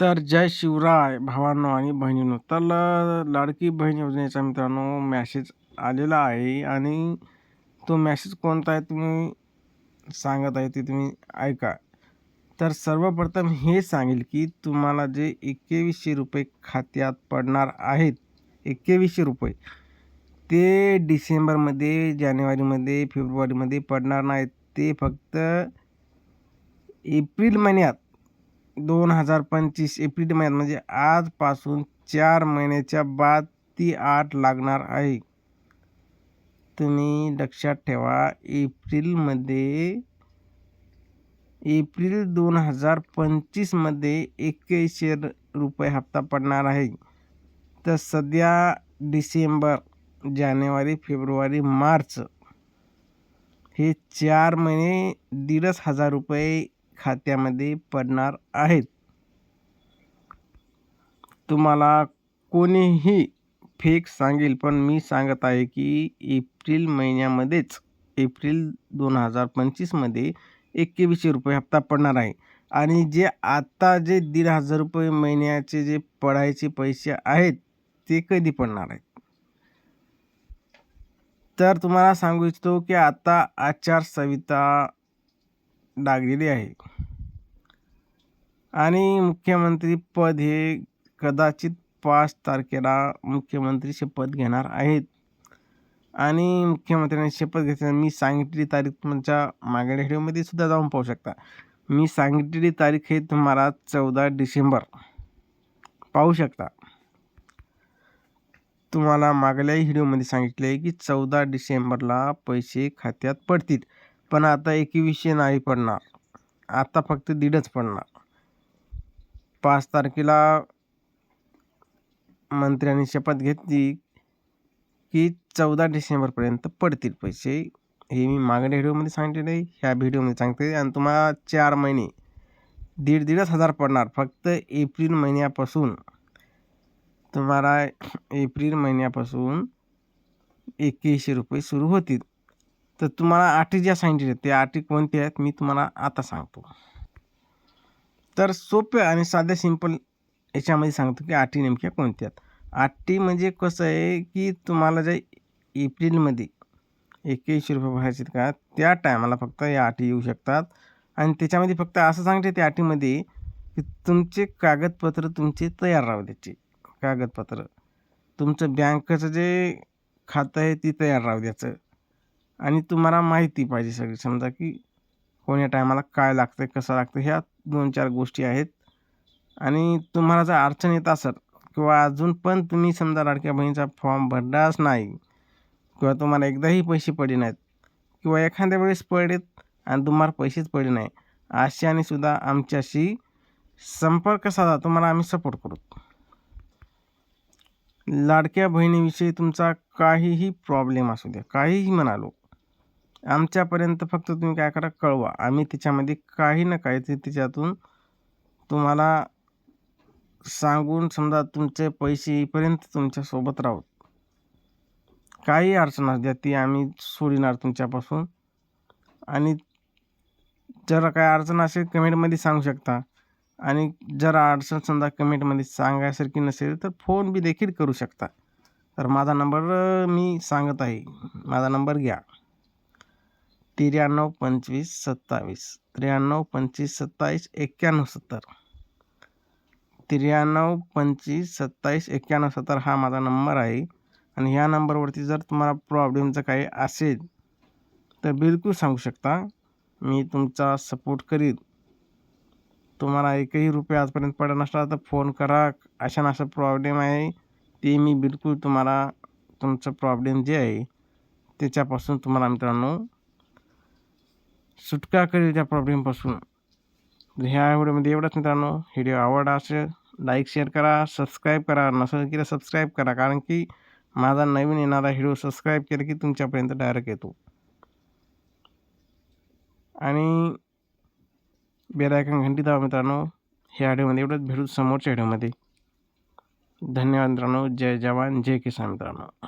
तर जय शिवराय भावांनो आणि बहिणींनो. तर लाडकी बहीण योजनेचा मित्रांनो मॅसेज आलेला आहे आणि तो मॅसेज कोणता आहे तुम्ही सांगत आहे ते तुम्ही ऐका. तर सर्वप्रथम हे सांगेल की तुम्हाला जे एकवीसशे रुपये खात्यात पडणार आहेत एकवीसशे रुपये ते डिसेंबरमध्ये जानेवारीमध्ये फेब्रुवारीमध्ये पडणार नाहीत. ते फक्त एप्रिल महिन्यात दोन हजार पंचवीस एप्रिल महिन्यात म्हणजे आजपासून चार महिन्याच्या बाद ती आठ लागणार आहे. तुम्ही लक्षात ठेवा एप्रिलमध्ये एप्रिल दोन हजार पंचवीसमध्ये एक्क्याऐंशी रुपये हप्ता पडणार आहे. तर सध्या डिसेंबर जानेवारी फेब्रुवारी मार्च हे चार महिने दीडच हजार रुपये खात्यामध्ये पडणार आहेत. तुम्हाला कोणीही फेक सांगेल पण मी सांगत आहे की एप्रिल महिन्यामध्येच एप्रिल दोन हजार पंचवीसमध्ये एकवीसशे रुपये हप्ता पडणार आहे. आणि जे आत्ता जे दीड हजार रुपये महिन्याचे जे पडायचे पैसे आहेत ते कधी पडणार आहेत? तर तुम्हाला सांगू इच्छितो की आता आचारसंहिता लागलेली आहे. आणि मुख्यमंत्री पद हे कदाचित पाच तारखेला मुख्यमंत्री शपथ घेणार आहेत. आणि मुख्यमंत्र्यांनी शपथ घेतल्या मी सांगितलेली तारीख तुमच्या मागील व्हिडिओमध्ये सुद्धा जाऊन पाहू शकता. मी सांगितलेली तारीख हे तुम्हाला चौदा डिसेंबर. पाहू शकता. तुम्हाला मागल्याही व्हिडिओमध्ये सांगितले आहे की चौदा डिसेंबरला पैसे खात्यात पडतील. पण आता एकवीसशे नाही पडणार. आता फक्त दीडच पडणार. पाच तारखेला मंत्र्यांनी शपथ घेतली की चौदा डिसेंबरपर्यंत पडतील पैसे. हे मी मागण्या व्हिडिओमध्ये सांगितलेलं आहे. ह्या व्हिडिओमध्ये सांगते. आणि तुम्हाला चार महिने दीड दीडच हजार पडणार. फक्त एप्रिल महिन्यापासून तुम्हाला एप्रिल महिन्यापासून एकवीसशे रुपये सुरू होतील. तर तुम्हाला अटी ज्या सांगितले त्या अटी कोणत्या आहेत मी तुम्हाला आता सांगतो. तर सोप्या आणि साध्या सिंपल याच्यामध्ये सांगतो की आठटी नेमक्या कोणत्या आहेत. आठटी म्हणजे कसं आहे की तुम्हाला जे एप्रिलमध्ये एक्क्याऐंशी रुपये भरायचे आहेत का त्या टायमाला फक्त या आठी येऊ शकतात. आणि त्याच्यामध्ये फक्त असं सांगते त्या अटीमध्ये की तुमचे कागदपत्र तुमचे तयार राहू द्यायचे. कागदपत्र. तुमचं बँकेचं जे खातं आहे ती तयार राहू द्यायचं. आणि तुम्हाला माहिती पाहिजे सगळी. समजा की कोण्या टायमाला काय लागतं कसं लागतं ह्या दोन चार गोष्टी आहेत. आणि तुम्हाला जर अडचण येत असेल किंवा अजून पण तुम्ही समजा लाडक्या बहिणीचा फॉर्म भरलाच नाही किंवा तुम्हाला एकदाही पैसे पडले नाहीत किंवा एखाद्या वेळेस पडलेत आणि तुम्हाला पैसेच पडले नाही अशाने सुद्धा आमच्याशी संपर्क साधा तुम्हाला आम्ही सपोर्ट करू. लाडक्या बहिणीविषयी तुमचा काहीही प्रॉब्लेम असू द्या काहीही म्हणालो. आमच्यापर्यंत फक्त तुम्ही काय करा कळवा. आम्ही त्याच्यामध्ये काही ना काही ते त्याच्यातून तुम्हाला सांगून समजा तुमचे पैसे येईपर्यंत तुमच्यासोबत राहू. काही अडचण असू द्या ती आम्ही सोडणार तुमच्यापासून. आणि जर काय अडचण असेल कमेंटमध्ये सांगू शकता. आणि जर अडचण समजा कमेंटमध्ये सांगायसारखी नसेल तर फोन बी देखील करू शकता. तर माझा नंबर मी सांगत आहे. माझा नंबर घ्या. त्र्याण्णव पंचवीस सत्तावीस. त्र्याण्णव पंचवीस सत्तावीस एक्क्याण्णव सत्तर. त्र्याण्णव पंचवीस सत्तावीस एक्क्याण्णव सत्तर हा माझा नंबर आहे. आणि ह्या नंबरवरती जर तुम्हाला प्रॉब्लेमचं काही असेल तर बिलकुल सांगू शकता. मी तुमचा सपोर्ट करीन. तुम्हाला एकही रुपये आजपर्यंत पडत नसला तर फोन करा. अशा असा प्रॉब्लेम आहे. ते मी बिलकुल तुम्हाला तुमचं प्रॉब्लेम जे आहे त्याच्यापासून तुम्हाला मित्रांनो सुटका करेल त्या प्रॉब्लेमपासून ह्या व्हिडिओमध्ये एवढंच मित्रांनो. व्हिडिओ आवडला असेल लाईक शेअर करा सबस्क्राईब करा. नसेल की सबस्क्राईब करा. कारण की माझा नवीन येणारा व्हिडिओ सबस्क्राईब केला की तुमच्यापर्यंत डायरेक्ट येतो. आणि बेलायकन घंटी दाबा मित्रांनो. ह्या व्हिडिओमध्ये एवढंच. भेटू समोरच्या व्हिडिओमध्ये धन्यवाद मित्रांनो. जय जवान. जय किसान मित्रांनो.